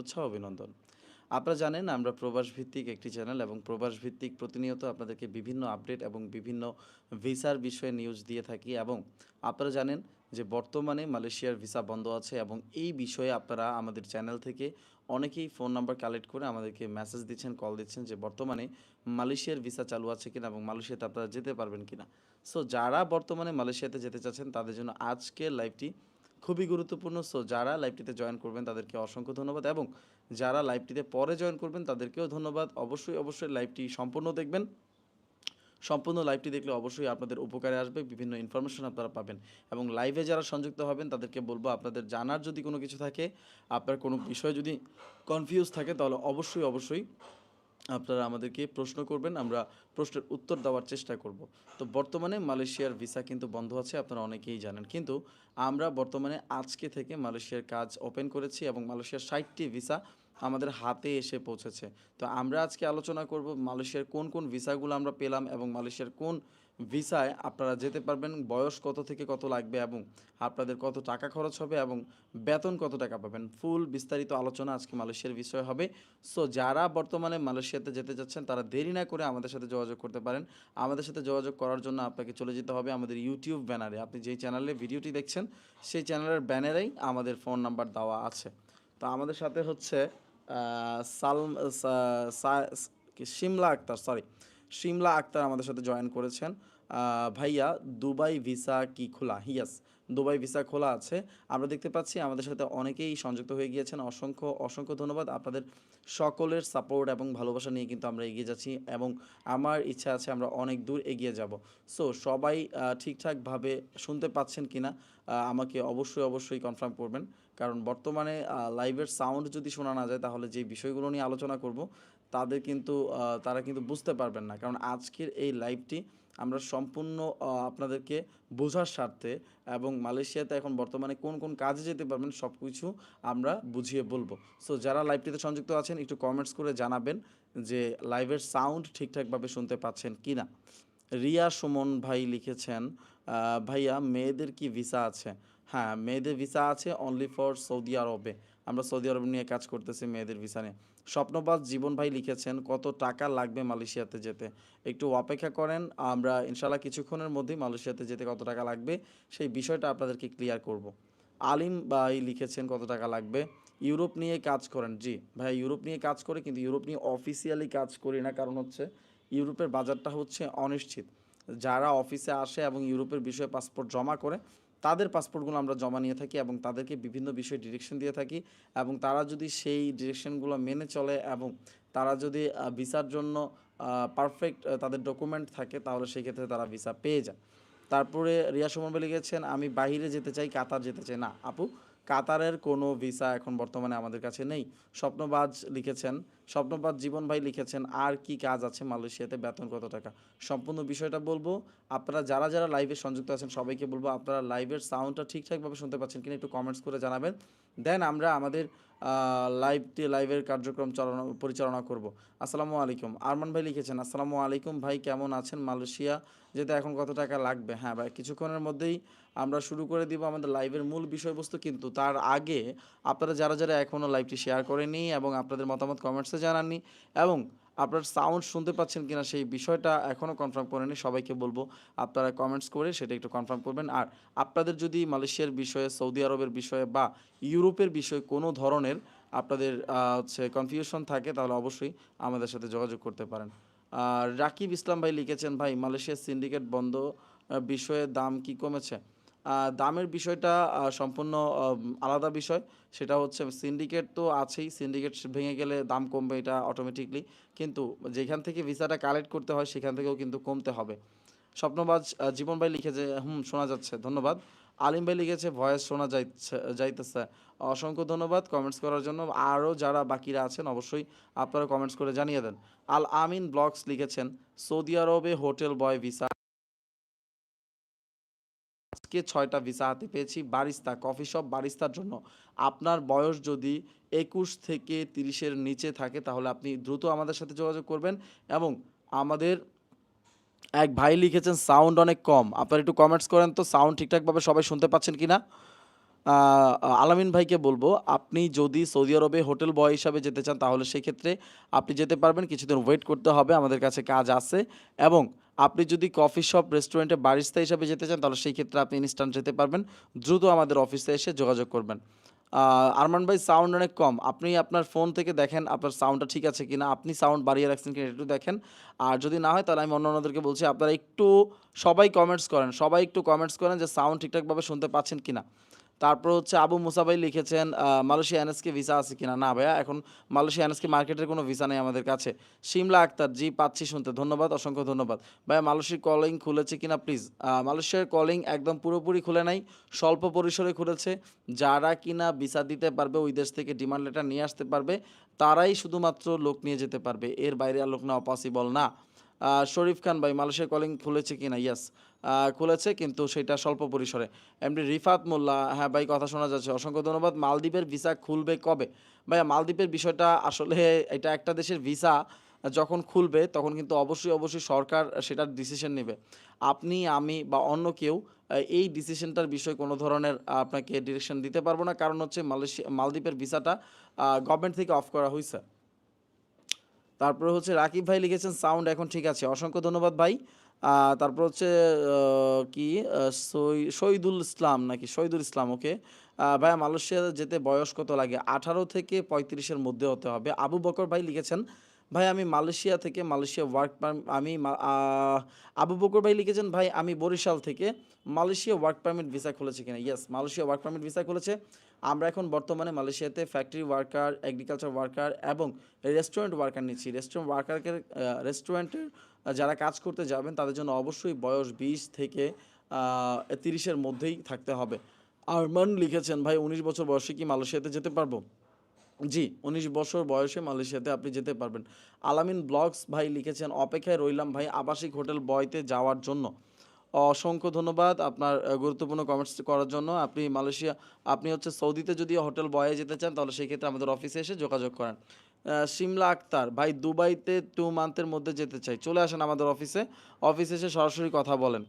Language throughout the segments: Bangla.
শুভেচ্ছা অভিনন্দন। আপনারা জানেন, আমরা প্রবাস ভিত্তিক একটি চ্যানেল এবং প্রবাস ভিত্তিক প্রতিনিয়ত আপনাদেরকে বিভিন্ন আপডেট এবং বিভিন্ন ভিসার বিষয়ে নিউজ দিয়ে থাকি এবং আপনারা জানেন যে বর্তমানে মালয়েশিয়ার ভিসা বন্ধ আছে এবং এই বিষয়ে আপনারা আমাদের চ্যানেল থেকে অনেকেই ফোন নাম্বার কালেক্ট করে আমাদেরকে মেসেজ দিচ্ছেন, কল দিচ্ছেন যে বর্তমানে মালয়েশিয়ার ভিসা চালু আছে কিনা এবং মালয়েশিয়াতে আপনারা যেতে পারবেন কিনা। সো যারা বর্তমানে মালয়েশিয়াতে যেতে চাচ্ছেন, তাদের জন্য আজকের লাইভটি খুবই গুরুত্বপূর্ণ। সো যারা লাইভটিতে জয়েন করবেন, তাদেরকে অসংখ্য ধন্যবাদ এবং যারা লাইভটিতে পরে জয়েন করবেন, তাদেরকেও ধন্যবাদ। অবশ্যই অবশ্যই লাইভটি সম্পূর্ণ দেখবেন। সম্পূর্ণ লাইভটি দেখলে অবশ্যই আপনাদের উপকারে আসবে, বিভিন্ন ইনফরমেশন আপনারা পাবেন। এবং লাইভে যারা সংযুক্ত হবেন, তাদেরকে বলব, আপনাদের জানার যদি কোনো কিছু থাকে, আপনার কোনো বিষয় যদি কনফিউজ থাকে, তাহলে অবশ্যই অবশ্যই আপনারা আমাদেরকে প্রশ্ন করবেন, আমরা প্রশ্নের উত্তর দেওয়ার চেষ্টা করব। তো বর্তমানে মালয়েশিয়ার ভিসা কিন্তু বন্ধ আছে, আপনারা অনেকেই জানেন। কিন্তু আমরা বর্তমানে আজকে থেকে মালয়েশিয়ার কাজ ওপেন করেছি এবং মালয়েশিয়ার ষাটটি ভিসা আমাদের হাতে এসে পৌঁছেছে। তো আমরা আজকে আলোচনা করব মালয়েশিয়ার কোন কোন ভিসাগুলো আমরা পেলাম এবং মালয়েশিয়ার কোন ভিসায় আপনারা যেতে পারবেন বয়স কত থেকে কত লাগবে এবং আপনাদের কত টাকা খরচ হবে এবং বেতন কত টাকা পাবেন। ফুল বিস্তারিত আলোচনা আজকে মালয়েশিয়ার বিষয় হবে। সো যারা বর্তমানে মালয়েশিয়াতে যেতে যাচ্ছেন তারা দেরি না করে আমাদের সাথে যোগাযোগ করতে পারেন। আমাদের সাথে যোগাযোগ করার জন্য আপনাকে চলে যেতে হবে আমাদের ইউটিউব ব্যানারে আপনি যেই চ্যানেলে ভিডিওটি দেখছেন সেই চ্যানেলের ব্যানারেই আমাদের ফোন নাম্বার দেওয়া আছে। তো আমাদের সাথে হচ্ছে সালম সা- সা- কি, শিমলা আক্তার সরি শিমলা আক্তার আমাদের সাথে জয়েন করেছেন। ভাইয়া দুবাই ভিসা কি খোলা? ইয়াস দুবাই ভিসা খোলা আছে। আমরা দেখতে পাচ্ছি আমাদের সাথে অনেকেই সংযুক্ত হয়ে গিয়েছেন। অসংখ্য অসংখ্য ধন্যবাদ আপনাদের সকলের সাপোর্ট এবং ভালোবাসা নিয়ে কিন্তু আমরা এগিয়ে যাচ্ছি এবং আমার ইচ্ছা আছে আমরা অনেক দূর এগিয়ে যাব। সো সবাই ঠিকঠাকভাবে শুনতে পাচ্ছেন কিনা আহ, আমাকে অবশ্যই অবশ্যই কনফার্ম করবেন। কারণ বর্তমানে লাইভের সাউন্ড যদি শোনা না যায় তাহলে যে বিষয়গুলো নিয়ে আলোচনা করব তাদের কিন্তু তারা কিন্তু বুঝতে পারবেন না। কারণ আজকের এই লাইভটি আমরা সম্পূর্ণ আপনাদেরকে বোঝার স্বার্থে এবং মালয়েশিয়াতে এখন বর্তমানে কোন কোন কাজে যেতে পারবেন সব কিছু আমরা বুঝিয়ে বলব। সো যারা লাইভটিতে সংযুক্ত আছেন, একটু কমেন্টস করে জানাবেন যে লাইভের সাউন্ড ঠিকঠাকভাবে শুনতে পাচ্ছেন কি না রিয়া সুমন ভাই লিখেছেন ভাইয়া, মেয়েদের কি ভিসা আছে? হ্যাঁ মেয়েদের ভিসা আছে অনলি ফর সৌদি আরবে আমরা সৌদি আরব নিয়ে কাজ করতেছি মেয়েদের ভিসা নিয়ে। জীবন ভাই লিখেছেন, কত টাকা লাগবে মালয়েশিয়াতে যেতে? একটু অপেক্ষা করেন, আমরা ইনশাল্লাহ কিছুক্ষণের মধ্যেই মালয়েশিয়াতে যেতে কত টাকা লাগবে, সেই বিষয়টা আপনাদেরকে ক্লিয়ার করব। আলিম ভাই লিখেছেন, কত টাকা লাগবে? ইউরোপ নিয়ে কাজ করেন, জি ভাই ইউরোপ নিয়ে কাজ করে, কিন্তু ইউরোপ নিয়ে অফিসিয়ালি কাজ করি না, কারণ হচ্ছে ইউরোপের বাজারটা হচ্ছে অনিশ্চিত। যারা অফিসে আসে এবং ইউরোপের বিষয়ে পাসপোর্ট জমা করে তাদের পাসপোর্টগুলো আমরা জমা নিয়ে থাকি এবং তাদেরকে বিভিন্ন বিষয়ে ডিরেকশন দিয়ে থাকি এবং তারা যদি সেই ডিরেকশনগুলো মেনে চলে এবং তারা যদি ভিসার জন্য পারফেক্ট তাদের ডকুমেন্ট থাকে, তাহলে সেই ক্ষেত্রে তারা ভিসা পেয়ে যায়। তারপরে রিয়া সুমন বলে গেছেন আমি বাইরে যেতে চাই, কাতার যেতে চাই। না, আপু, কাতারের কোনো ভিসা এখন বর্তমানে আমাদের কাছে নেই। স্বপ্নবাজ লিখেছেন স্বপ্নবাজ জীবন ভাই লিখেছেন, আর কি কাজ আছে মালয়েশিয়াতে? বেতন কত টাকা? সম্পূর্ণ বিষয়টা বলব, আপনারা যারা যারা লাইভে সংযুক্ত আছেন সবাইকে বলব, আপনারা লাইভের সাউন্ডটা ঠিকঠাকভাবে শুনতে পাচ্ছেন কিনা একটু কমেন্টস করে জানাবেন। দেন আমরা আমাদের লাইভটি লাইভের কার্যক্রম চালানো, পরিচালনা করব। আসসালামু আলাইকুম। আরমান ভাই লিখেছেন, আসসালামু আলাইকুম ভাই, কেমন আছেন মালয়েশিয়া? যেতে এখন কত টাকা লাগবে? হ্যাঁ ভাই, কিছুক্ষণের মধ্যেই আমরা শুরু করে দিব আমাদের লাইভের মূল বিষয়বস্তু, কিন্তু তার আগে আপনারা যারা যারা এখনও লাইভটি শেয়ার করেনি এবং আপনাদের মতামত কমেন্টসে জানাননি এবং আপনার সাউন্ড শুনতে পাচ্ছেন কিনা সেই বিষয়টা এখনও কনফার্ম করেনি সবাইকে বলব আপনারা কমেন্টস করে সেটা একটু কনফার্ম করবেন। আর আপনাদের যদি মালয়েশিয়ার বিষয়ে, সৌদি আরবের বিষয়ে বা ইউরোপের বিষয়ে কোনো ধরনের আপনাদের হচ্ছে কনফিউশন থাকে, তাহলে অবশ্যই আমাদের সাথে যোগাযোগ করতে পারেন। আর রাকিব ইসলাম ভাই লিখেছেন, ভাই, মালয়েশিয়ার সিন্ডিকেট বন্ধ বিষয়ে দাম কি কমেছে? দামের বিষয়টা সম্পূর্ণ আলাদা বিষয়। সেটা হচ্ছে সিন্ডিকেট তো আছেই সিন্ডিকেট ভেঙে গেলে দাম কমবে এটা অটোমেটিকলি কিন্তু যেখান থেকে ভিসাটা কালেক্ট করতে হয়, সেখান থেকেও কিন্তু কমতে হবে। স্বপ্নবাজ জীবন ভাই লিখেছে হুম, শোনা যাচ্ছে, ধন্যবাদ। আলিম ভাই লিখেছে, ভয়েস শোনা যাইছে, যাইতেছে। অসংখ্য ধন্যবাদ কমেন্টস করার জন্য। আরও যারা বাকিরা আছেন, অবশ্যই আপনারা কমেন্টস করে জানিয়ে দেন। আল আমিন ব্লগস লিখেছেন, সৌদি আরবে হোটেল বয় ভিসা আজকে ছয়টা ভিসা হাতে পেয়েছি, বারিস্তা কফি শপ, বারিস্তার জন্য। আপনার বয়স যদি একুশ থেকে তিরিশের নিচে থাকে, তাহলে আপনি দ্রুত আমাদের সাথে যোগাযোগ করবেন এবং আমাদের এক ভাই লিখেছেন, সাউন্ড অনেক কম। আপনারা একটু কমেন্টস করেন তো, সাউন্ড ঠিকঠাকভাবে সবাই শুনতে পাচ্ছেন কি না আলামিন ভাইকে বলব, আপনি যদি সৌদি আরবে হোটেল বয় হিসাবে যেতে চান, তাহলে সেক্ষেত্রে আপনি যেতে পারবেন, কিছুদিন ওয়েট করতে হবে, আমাদের কাছে কাজ আছে এবং আপনি যদি কফি শপ রেস্টুরেন্টে বারিস্তা হিসাবে যেতে চান, তাহলে সেই ক্ষেত্রে আপনি ইনস্ট্যান্ট যেতে পারবেন। দ্রুত আমাদের অফিসে এসে যোগাযোগ করবেন। আরমান ভাই সাউন্ড অনেক কম। আপনি আপনার ফোন থেকে দেখেন আপনার সাউন্ডটা ঠিক আছে কিনা, আপনি সাউন্ড বাড়িয়ে রাখছেন কিনা, একটু দেখেন। আর যদি না হয়, তাহলে আমি অন্য অন্যদেরকে বলছি, আপনারা একটু সবাই কমেন্টস করেন। সবাই একটু কমেন্টস করেন যে সাউন্ড ঠিকঠাকভাবে শুনতে পাচ্ছেন কিনা। তারপর হচ্ছে আবু মুসা ভাই লিখেছেন মালয়েশিয়া এনএসকে ভিসা আছে কিনা? না ভাইয়া, এখন মালয়েশিয়া এনএসকে মার্কেটের কোনো ভিসা নেই আমাদের কাছে। শিমলা আক্তার, জি, পাচ্ছি শুনতে। ধন্যবাদ, অসংখ্য ধন্যবাদ। ভাইয়া, মালয়েশিয়ার কলিং খুলেছে কিনা প্লিজ মালয়েশিয়ার কলিং একদম পুরোপুরি খুলে নাই, স্বল্প পরিসরে খুলেছে। যারা কিনা ভিসা দিতে পারবে, ওই দেশ থেকে ডিমান্ড লেটার নিয়ে আসতে পারবে, তারাই শুধুমাত্র লোক নিয়ে যেতে পারবে। এর বাইরে আর লোক নেওয়া পসিবল না। শরীফ খান ভাই, মালয়েশিয়া কলিং খুলেছে কিনা? ইয়াস খুলেছে, কিন্তু সেটা স্বল্প পরিসরে। এমনি রিফাত মোল্লা হ্যাঁ ভাই, কথা শোনা যাচ্ছে। অসংখ্য ধন্যবাদ। মালদ্বীপের ভিসা খুলবে কবে? ভাইয়া, মালদ্বীপের বিষয়টা আসলে এটা একটা দেশের ভিসা যখন খুলবে তখন কিন্তু অবশ্যই অবশ্যই সরকার সেটার ডিসিশন নেবে। আপনি, আমি বা অন্য কেউ এই ডিসিশনটার বিষয়ে কোনো ধরনের আপনাকে ডিরেকশন দিতে পারব না। কারণ হচ্ছে মালয়েশিয়া মালদ্বীপের ভিসাটা গভর্নমেন্ট থেকে অফ করা হয়েছে তারপরে হচ্ছে রাকিব ভাই লিখেছেন, সাউন্ড এখন ঠিক আছে। অসংখ্য ধন্যবাদ ভাই। তারপর হচ্ছে কি শহীদুল ইসলাম নাকি? শহীদুল ইসলাম, ওকে। ভাই মালয়েশিয়া যেতে বয়স কত লাগে? আঠারো থেকে পঁয়ত্রিশের মধ্যে হতে হবে। আবু বকর ভাই লিখেছেন ভাই, আমি মালয়েশিয়া থেকে, মালয়েশিয়া ওয়ার্ক আমি আবু বকর ভাই লিখেছেন, ভাই, আমি বরিশাল থেকে, মালয়েশিয়া ওয়ার্ক পারমিট ভিসা খুলেছে কিনা? Yes Malaysia work permit visa খুলেছে। আমরা এখন বর্তমানে মালয়েশিয়াতে ফ্যাক্টরি ওয়ার্কার এগ্রিকালচার ওয়ার্কার এবং রেস্টুরেন্ট ওয়ার্কার নিচ্ছি। রেস্টুরেন্ট ওয়ার্কারকে রেস্টুরেন্টের যারা কাজ করতে যাবেন, তাদের জন্য অবশ্যই বয়স বিশ থেকে তিরিশের মধ্যেই থাকতে হবে। আরমান লিখেছেন, ভাই, উনিশ বছর বয়সে কি মালয়েশিয়াতে যেতে পারব? জি, উনিশ বছর বয়সে মালয়েশিয়াতে আপনি যেতে পারবেন। আলামিন ব্লগস ভাই লিখেছেন, অপেক্ষায় রইলাম ভাই আবাসিক হোটেল বয়তে যাওয়ার জন্য। অসংখ্য ধন্যবাদ আপনার গুরুত্বপূর্ণ কমেন্টস করার জন্য। আপনি মালয়েশিয়া, আপনি হচ্ছে সৌদিতে যদি হোটেল বয়ে যেতে চান, তাহলে সেই ক্ষেত্রে আমাদের অফিসে এসে যোগাযোগ করেন। শিমলা আক্তার, ভাই দুবাইতে টু মান্থের মধ্যে যেতে চাই। চলে আসেন আমাদের অফিসে অফিসে এসে সরাসরি কথা বলেন।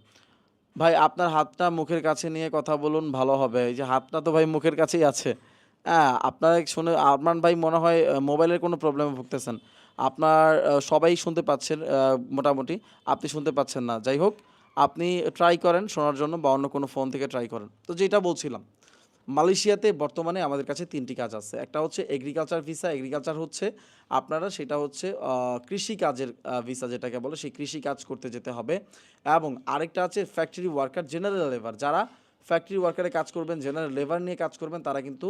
ভাই, আপনার হাতটা মুখের কাছে নিয়ে কথা বলুন, ভালো হবে। এই যে হাতটা তো ভাই মুখের কাছেই আছে। হ্যাঁ আপনারা শুনে, আরমান ভাই মনে হয় মোবাইলের কোনো প্রবলেমে ভুগতেছেন। আপনার সবাই শুনতে পাচ্ছেন মোটামুটি। আপনি শুনতে পাচ্ছেন না। যাই হোক, আপনি ট্রাই করেন শোনার জন্য বা অন্য কোনো ফোন থেকে ট্রাই করেন। তো যেটা বলছিলাম, মালয়েশিয়াতে বর্তমানে আমাদের কাছে তিনটি কাজ আছে। একটা হচ্ছে এগ্রিকালচার ভিসা এগ্রিকালচার হচ্ছে আপনারা, সেটা হচ্ছে কৃষি কাজের ভিসা যেটাকে বলে, সেই কৃষি কাজ করতে যেতে হবে। এবং আরেকটা আছে ফ্যাক্টরি ওয়ার্কার জেনারেল লেবার যারা ফ্যাক্টরি ওয়ার্কারে কাজ করবেন জেনারেল লেবার নিয়ে কাজ করবেন, তারা কিন্তু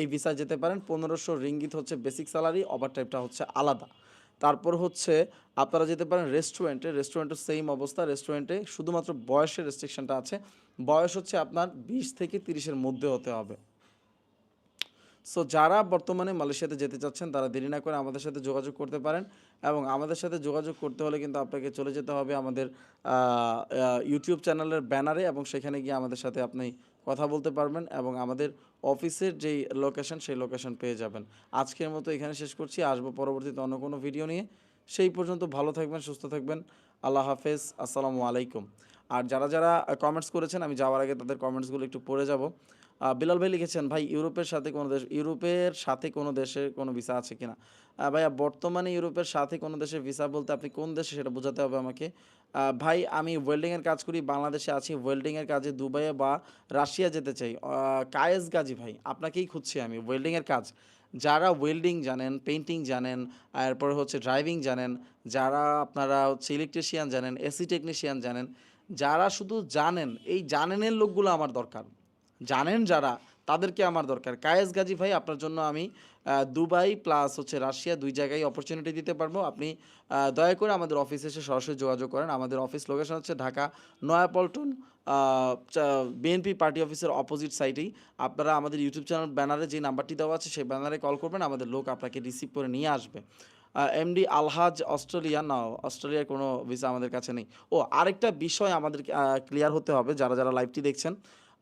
এই ভিসায় যেতে পারেন। পনেরোশো রিঙ্গিত হচ্ছে বেসিক স্যালারি ওভার টাইপটা হচ্ছে আলাদা। তারপর হচ্ছে আপনারা যেতে পারেন রেস্টুরেন্টে রেস্টুরেন্টের সেম অবস্থা। রেস্টুরেন্টে শুধুমাত্র বয়সের রেস্ট্রিকশনটা আছে। বয়স হচ্ছে আপনার বিশ থেকে তিরিশের মধ্যে হতে হবে। সো যারা বর্তমানে মালয়েশিয়াতে যেতে চাচ্ছেন, তারা দেরি না করে আমাদের সাথে যোগাযোগ করতে পারেন। এবং আমাদের সাথে যোগাযোগ করতে হলে কিন্তু আপনাকে চলে যেতে হবে আমাদের ইউটিউব চ্যানেলের ব্যানারে এবং সেখানে গিয়ে আমাদের সাথে আপনি কথা বলতে পারবেন এবং আমাদের অফিসের যেই লোকেশন সেই লোকেশন পেয়ে যাবেন। আজকের মতো এখানে শেষ করছি। আসব পরবর্তীতে অন্য কোনো ভিডিও নিয়ে। সেই পর্যন্ত ভালো থাকবেন, সুস্থ থাকবেন। আল্লাহ হাফেজ। আসসালামু আলাইকুম। আর যারা যারা কমেন্টস করেছেন, আমি যাওয়ার আগে তাদের কমেন্টসগুলো একটু পড়ে যাব। বিলাল ভাই লিখেছেন, ভাই, ইউরোপের সাথে কোনো দেশ ইউরোপের সাথে কোনো দেশের কোনো ভিসা আছে কিনা? ভাইয়া, বর্তমানে ইউরোপের সাথে কোনো দেশের ভিসা বলতে আপনি কোন দেশে সেটা বোঝাতে হবে আমাকে? ভাই, আমি ওয়েল্ডিংয়ের কাজ করি, বাংলাদেশে আছি ওয়েল্ডিংয়ের কাজে দুবাইয়ে বা রাশিয়া যেতে চাই। কায়েস গাজী ভাই, আপনাকেই খুঁজছি আমি ওয়েল্ডিংয়ের কাজ। যারা ওয়েল্ডিং জানেন পেইন্টিং জানেন এরপর হচ্ছে ড্রাইভিং জানেন, যারা আপনারা হচ্ছে ইলেকট্রিশিয়ান জানেন এসি টেকনিশিয়ান জানেন, যারা শুধু জানেন, এই জানেনের লোকগুলো আমার দরকার। জানেন যারা, তাদেরকে আমার দরকার। কায়েস গাজী ভাই, আপনার জন্য আমি দুবাই প্লাস হচ্ছে রাশিয়া দুই জায়গায় অপরচুনিটি দিতে পারব। আপনি দয়া করে আমাদের অফিসে এসে সরাসরি যোগাযোগ করেন। আমাদের অফিস লোকেশন হচ্ছে ঢাকা নয়াপল্টন বিএনপি পার্টি অফিসের অপোজিট সাইডেই আপনারা আমাদের ইউটিউব চ্যানেল ব্যানারে যে নাম্বারটি দেওয়া আছে, সেই ব্যানারে কল করবেন। আমাদের লোক আপনাকে রিসিভ করে নিয়ে আসবে। এমডি আলহাজ অস্ট্রেলিয়া, না, অস্ট্রেলিয়ার কোনো ভিসা আমাদের কাছে নেই। ও, আরেকটা বিষয় আমাদের ক্লিয়ার হতে হবে, যারা যারা লাইভটি দেখছেন।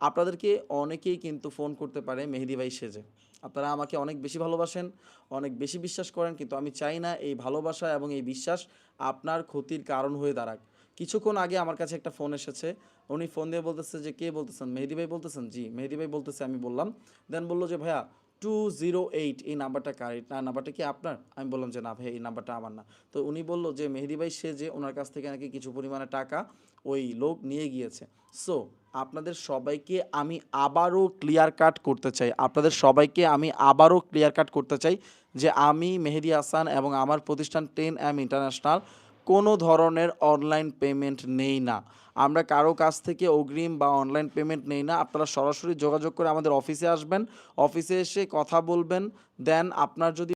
আপনাদেরকে অনেকেই কিন্তু ফোন করতে পারে মেহেদি ভাই সেজে। আপনারা আমাকে অনেক বেশি ভালোবাসেন অনেক বেশি বিশ্বাস করেন কিন্তু আমি চাই না এই ভালোবাসা এবং এই বিশ্বাস আপনার ক্ষতির কারণ হয়ে দাঁড়াক। কিছুক্ষণ আগে আমার কাছে একটা ফোন এসেছে উনি ফোন দিয়ে বলতেছে যে কে বলতেছেন? মেহেদি ভাই বলতেছেন? জি মেহেদি ভাই বলতেছে আমি বললাম। দেন বলল যে ভাইয়া টু জিরো এইট এই নাম্বারটা কার? না, নাম্বারটা কি আপনার? আমি বললাম যে না ভাই এই নাম্বারটা আমার না। তো উনি বলল যে মেহেদি ভাই সে যে ওনার কাছ থেকে নাকি কিছু পরিমাণে টাকা ওই লোক নিয়ে গিয়েছে। সো আপনাদের সবাইকে আমি আবারও ক্লিয়ার কাট করতে চাই। আপনাদের সবাইকে আমি আবারও ক্লিয়ার কাট করতে চাই যে আমি মেহেদি হাসান এবং আমার প্রতিষ্ঠান টেন এম ইন্টারন্যাশনাল কোনো ধরনের অনলাইন পেমেন্ট নেই না। আমরা কারও কাছ থেকে অগ্রিম বা অনলাইন পেমেন্ট নেই না। আপনারা সরাসরি যোগাযোগ করে আমাদের অফিসে আসবেন। অফিসে এসে কথা বলবেন। দেন আপনার যদি